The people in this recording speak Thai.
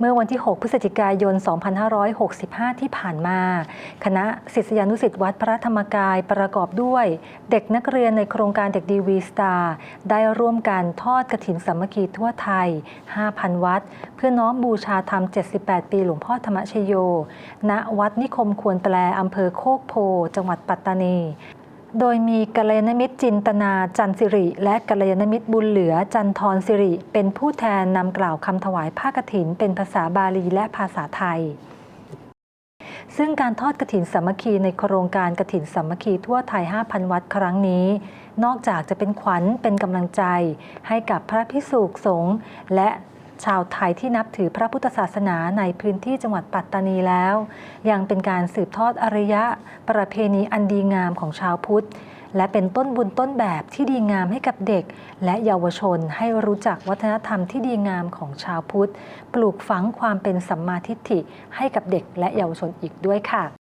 เมื่อวันที่ 6 พฤศจิกายน 2565 ที่ผ่านมา คณะศิษยานุศิษย์วัดพระธรรมกายประกอบด้วย เด็กนักเรียนในโครงการเด็กดีวีสตาร์ได้ร่วมกันทอดกระถินสามัคคีทั่วไทย 5,000 วัด เพื่อน้อมบูชาธรรม 78 ปีหลวงพ่อธรรมชโย ณ วัดนิคมควรแปลอำเภอโคกโพ จังหวัดปัตตานี โดยมีกัลยาณมิตรจินตนาจันสิริ และกัลยาณมิตรบุญเหลือจันทรสิริ เป็นผู้แทนนำกล่าวคำถวายผ้ากฐิน เป็นภาษาบาลีและภาษาไทย ซึ่งการทอดกฐินสามัคคีในโครงการกฐินสามัคคีทั่วไทย 5,000 วัดครั้งนี้ นอกจากจะเป็นขวัญเป็นกำลังใจ ให้กับพระพิสุกสงฆ์และ ชาวไทยที่นับถือพระพุทธศาสนาในพื้นที่จังหวัดปัตตานีแล้ว ยังเป็นการสืบทอดอารยะ ประเพณีอันดีงามของชาวพุทธ และเป็นต้นบุญต้นแบบที่ดีงามให้กับเด็ก และเยาวชนให้รู้จักวัฒนธรรมที่ดีงามของชาวพุทธ ปลูกฝังความเป็นสัมมาทิฏฐิให้กับเด็กและเยาวชนอีกด้วยค่ะ